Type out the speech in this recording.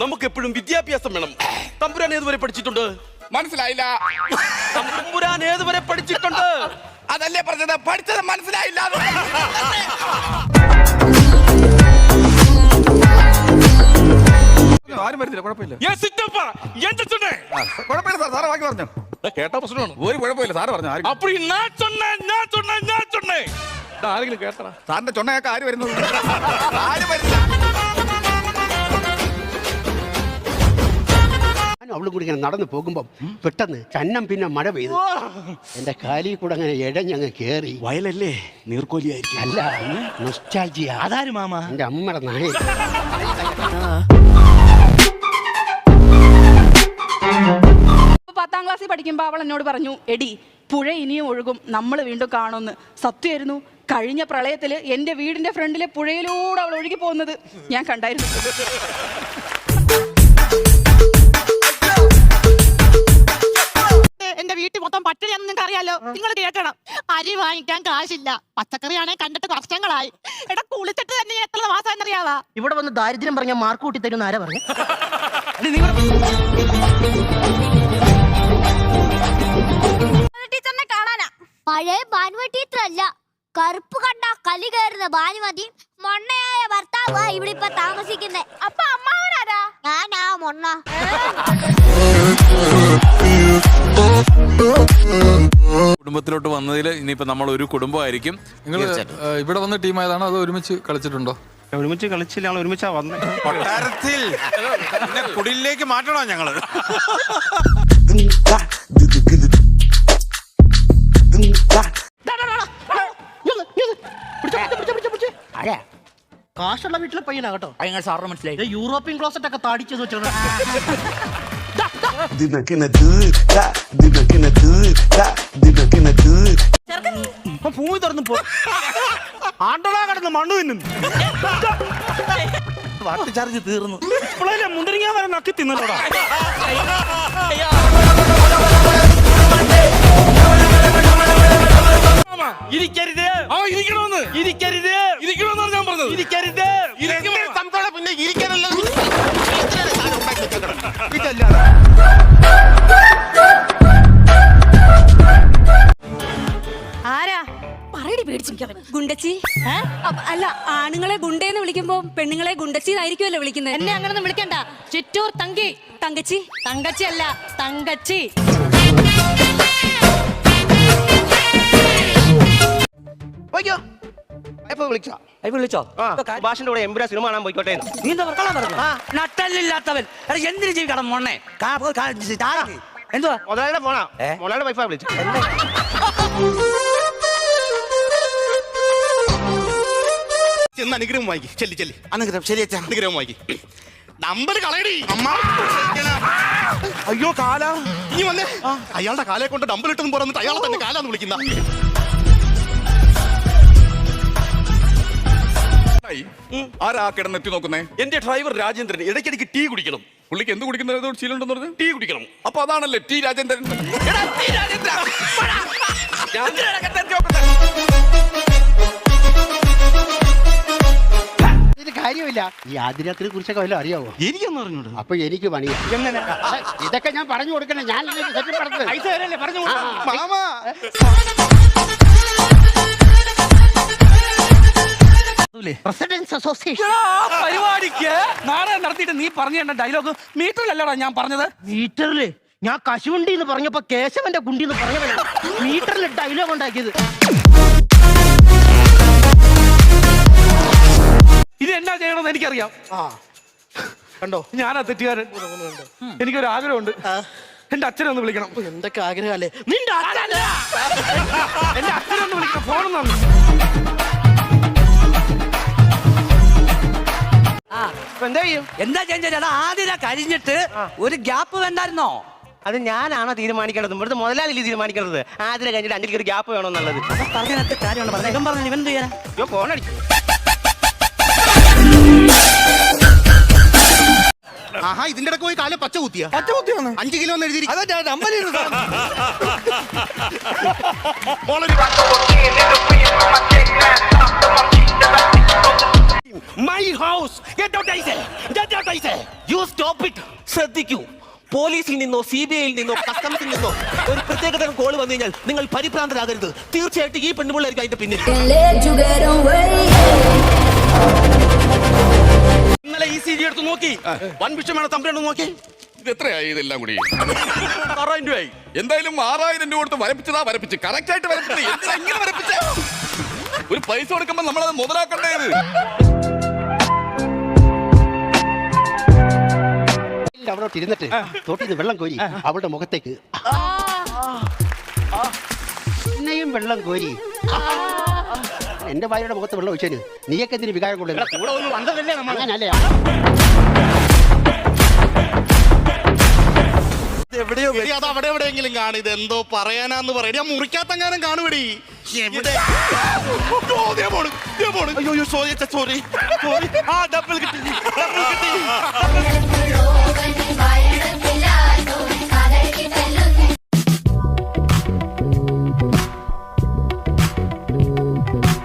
നമുക്ക് എപ്പോഴും വിദ്യാഭ്യാസം വേണം. തമ്പുരാൻ ഏതുവരെ പഠിച്ചിട്ടുണ്ട്? മനസ്സിലായില്ല. തമ്പുരാൻ ഏതുവരെ പഠിച്ചിട്ടുണ്ട്? അതല്ലേ പറഞ്ഞത്? പഠിച്ചത് മനസ്സിലായില്ല. ആരും വരുന്നില്ല കുഴപ്പമില്ല. കുഴപ്പമില്ല സാർ സാറ് ബാക്കി പറഞ്ഞു. കേട്ട പ്രശ്നമാണ്. ഒരു കുഴപ്പമില്ല സാറ് പറഞ്ഞു ആരും അപ്പടി ഞാൻ ഞാൻ ഞാൻ ആരെങ്കിലും കേട്ടടാ. സാറിന്റെ ചൊണ്ണയൊക്കെ ആര് വരുന്നത് ആര് വരില്ല ഞാനും അവളും കൂടി ഇങ്ങനെ നടന്നു പോകുമ്പോൾ പെട്ടെന്ന് ചന്നം പിന്നെ മഴ പെയ്തു. എന്റെ കാലിൽ കൂടെ അങ്ങനെ ഇഴഞ്ഞങ്ങ് കേറി. വയലല്ലേ? നീർക്കോലിയായിരിക്കും അല്ല നൊസ്റ്റാൾജിയ അതാര് മാമ? എന്റെ അമ്മയുടെ നായ പത്താം ക്ലാസ്സിൽ പഠിക്കുമ്പോൾ അവൾ എന്നോട് പറഞ്ഞു എടി പുഴ ഇനിയും ഒഴുകും. നമ്മൾ വീണ്ടും കാണുമെന്ന്. സത്യമായിരുന്നു. കഴിഞ്ഞ പ്രളയത്തിൽ എന്റെ വീടിന്റെ ഫ്രണ്ടിലെ പുഴയിലൂടെ അവൾ ഒഴുകി പോകുന്നത് ഞാൻ കണ്ടായിരുന്നു. എന്റെ വീട്ടിൽ മൊത്തം പട്ടിണിയാന്ന് നിങ്ങൾക്ക് അറിയാലോ? നിങ്ങൾ കേൾക്കണം. അരി വാങ്ങിക്കാൻ കാശില്ല. പച്ചക്കറിയാണെ കണ്ടിട്ട് വർഷങ്ങളായി എടാ കുളിച്ചിട്ട് തന്നെ എത്ര മാസം എന്നറിയാവാ? ഇവിടെ വന്ന് ദാരിദ്ര്യം പറഞ്ഞ മാർക്ക് കൂട്ടി തരുന്ന ആരാ പറഞ്ഞു? ടീച്ചറിനെ കാണാനാ? പഴയ ടീച്ചർ അല്ല കറുപ്പ് കണ്ട കലി കയറുന്ന ഭാനുമതി മൊണ്ണയായ ഭർത്താവ് ഇവിടെ ഇപ്പൊ താമസിക്കുന്നേ. അപ്പൊ അമ്മാവനാരാ ഞാനാ മൊണ്ണ. കുടുംബത്തിലോട്ട് വന്നതിൽ ഇനിയിപ്പോ നമ്മൾ ഒരു കുടുംബമായിരിക്കും. നിങ്ങൾ ഇവിടെ വന്ന ടീം ആയതാണോ അതോ ഒരുമിച്ച് കളിച്ചിട്ടുണ്ടോ? ഒരുമിച്ച് കളിച്ചില്ല ഞങ്ങൾ ഒരുമിച്ചാ വന്നത് കൊട്ടാരത്തിൽ. കുടിലേക്ക് മാറ്റണോ ഞങ്ങൾ? ആരാ കാശുള്ള വീട്ടിലെ പയ്യനാ കേട്ടോ. അങ്ങനെ സാറിന് മനസ്സിലായി. യൂറോപ്യൻ ക്ലോസറ്റ് ഒക്കെ താടിച്ചു വെച്ചിട്ടുണ്ട്. അപ്പൊ ഭൂമി തുറന്നു പോ. ആണ്ടടാ കടന്ന് മണ്ണു തിന്നും വാട്ട് ചാർജ് തീർന്നു. ഇപ്പോഴല്ലേ മുന്തിരിങ്ങാൻ വരെ നക്കി തിന്നല്ലോടാ ഇരിക്കരുത്. ആ ഇരിക്കണമെന്ന്. ഇരിക്കരുത്. ഇരിക്കണമെന്നാണ് ഞാൻ പറഞ്ഞത്. ഇരിക്കരുത്. സംസാരം പിന്നെ ഇരിക്കാനല്ല ആരാ? പറയടി പേടിച്ചിരിക്കാൻ ഗുണ്ടച്ചി. അപ്പ- അല്ല ആണുങ്ങളെ ഗുണ്ടേന്ന് വിളിക്കുമ്പോ പെണ്ണുങ്ങളെ ഗുണ്ടച്ചി എന്നായിരിക്കുമല്ലോ വിളിക്കുന്നത്. എന്നെ അങ്ങനൊന്നും വിളിക്കണ്ട. ചിറ്റൂർ തങ്കി. തങ്കച്ചി? തങ്കച്ചി അല്ല തങ്കച്ചി. വിളിച്ചോ? വിളിച്ചോ? ഭാഷന്റെ കൂടെ എമ്പുരാ സിനിമ കാണാൻ പോയിക്കോട്ടെ നീ എന്താ വർക്കളം പറഞ്ഞു? നട്ടല്ലില്ലാത്തവൻ എടാ, എന്തിനു ജീവിക്കണം എന്തുവാ? മുതലാളിയുടെ ഫോണാ. മുതലാളിയുടെ വൈഫാ വിളിച്ചു. ചെന്ന് അനുഗ്രഹം വാങ്ങി ചെല്ലി ചെല്ലി. അനുഗ്രഹം. ശരി അച്ഛാ. അനുഗ്രഹം വാങ്ങി നമ്പർ കളയടി. അമ്മ. അയ്യോ കാല. നീ വന്നേ. അയാളുടെ കാലെ കൊണ്ട് നമ്പർ ഇട്ടെന്ന് പറഞ്ഞിട്ട് അയാളെ തന്നെ കാലാന്ന് വിളിക്കുന്ന. ആരാ കിടന്ന് എത്തി നോക്കുന്നേ? എന്റെ ഡ്രൈവർ രാജേന്ദ്രൻ ഇടയ്ക്കിടയ്ക്ക് ടീ കുടിക്കണം. പുള്ളിക്ക് എന്ത് കുടിക്കുന്നത് ശീലമുണ്ടെന്ന് പറഞ്ഞു? ടീ കുടിക്കണം. അപ്പൊ അതാണല്ലേ ടീ രാജേന്ദ്രൻ? കാര്യമില്ല. ഈ ആതിരാത്തിനെ കുറിച്ചൊക്കെ വല്ലതും അറിയാവോ? എനിക്കൊന്നും അറിഞ്ഞൂടാ. അപ്പൊ എനിക്ക് പണിയാ എങ്ങനെ? ഇതൊക്കെ ഞാൻ പറഞ്ഞു കൊടുക്കണേ. ഞാൻ തരല്ലേ? പറഞ്ഞു മാമാ. Presidents association. പരിപാടിക്ക് നാടകം നടത്തിയിട്ട് നീ പറഞ്ഞ ഡയലോഗ് മീറ്ററിലല്ലടാ ഞാൻ പറഞ്ഞത്? മീറ്ററിൽ? ഞാൻ കശുവണ്ടി എന്ന് പറഞ്ഞപ്പോ കേശവന്റെ കുണ്ടി എന്ന് പറഞ്ഞവനാ മീറ്ററിൽ ഡയലോഗ് ഉണ്ടാക്കിയത്. ഇത് എന്നാ ചെയ്യണമെന്ന് എനിക്കറിയാം. കണ്ടോ? ഞാനാ തെറ്റുകാരൻ. എനിക്കൊരു ആഗ്രഹമുണ്ട് എന്റെ അച്ഛനെ ഒന്ന് വിളിക്കണം. എന്തൊക്കെ ആഗ്രഹമല്ലേ നിന്റെ എന്റെ അച്ഛനെ ഒന്ന് വിളിക്കണം. ഫോൺ ചെയ്യും എന്താ ചേട്ടാ ആദ്യം കഴിഞ്ഞിട്ട് ഒരു ഗ്യാപ്പ് വേണ്ടായിരുന്നോ? അത് ഞാനാണോ തീരുമാനിക്കേണ്ടത്? ഇവിടുത്തെ മുതലാളില്ലേ തീരുമാനിക്കേണ്ടത്? ആദ്യം കഴിഞ്ഞിട്ട് അഞ്ചിലേക്ക് ഒരു ഗ്യാപ്പ് വേണമെന്നുള്ളത് എന്നുള്ളത്? കാര്യമാണ് പറഞ്ഞത് ഇവൻ പറഞ്ഞു ഇവൻ അയ്യോ ഫോൺ അടിച്ചു ആഹാ ഇതിന്റെ ഇടയ്ക്ക് പോയി കാല പച്ച കുത്തിയ. പച്ച കുത്തിയാണ് അഞ്ച് കിലോ എന്ന് എഴുതിയിരിക്കും. My house get out you stop it ശ്രദ്ധിക്കൂ. പോലീസിൽ നിന്നോ സി ബി ഐയിൽ നിന്നോ കസ്റ്റംസിൽ നിന്നോ ഒരു പ്രത്യേക തരം കോൾ വന്നു കഴിഞ്ഞാൽ നിങ്ങൾ പരിഭ്രാന്തരാകരുത്. തീർച്ചയായിട്ടും ഈ പെണ്ണുപിള്ളായിരിക്കും അതിന്റെ പിന്നിൽ. ഇന്നലെ ഈ സി ജി എടുത്ത് നോക്കി. വൻ വിഷയമാണ് തമ്മിലുണ്ട് നോക്കി. ഇത് എത്രയായി ഇതെല്ലാം കൂടി? ആറായിരം രൂപയായി. എന്തായാലും ആറായിരം രൂപ കൊടുത്ത് വരപ്പിച്ചതാ വരപ്പിച്ച്. കറക്റ്റ് ആയിട്ട് വരപ്പിച്ചത്. ഒരു പൈസ കൊടുക്കുമ്പോ നമ്മളത് മുതലാക്കണ്ടേത് അവിടോട്ട് ഇരുന്നിട്ട് തോട്ടിന്ന് വെള്ളം കോരി അവളുടെ മുഖത്തേക്ക്. പിന്നെയും വെള്ളം കോരി. എന്റെ ഭാര്യയുടെ മുഖത്ത് വെള്ളം ഒഴിച്ചതിന് നീയൊക്കെ എന്തിന് വികാരം കൊള്ളുക കൂടെ ഒന്ന് വന്നതല്ലേ നമ്മൾ അങ്ങനല്ലേ. എവിടെയോ അത് അവിടെ എവിടെയെങ്കിലും കാണും. ഇത് എന്തോ പറയാനാന്ന് പറയടി ആ മുറിക്കാത്തെങ്ങാനും കാണുവടി സോറി സോറി ആ ഡബിൾ കിട്ടി ഡബിൾ കിട്ടി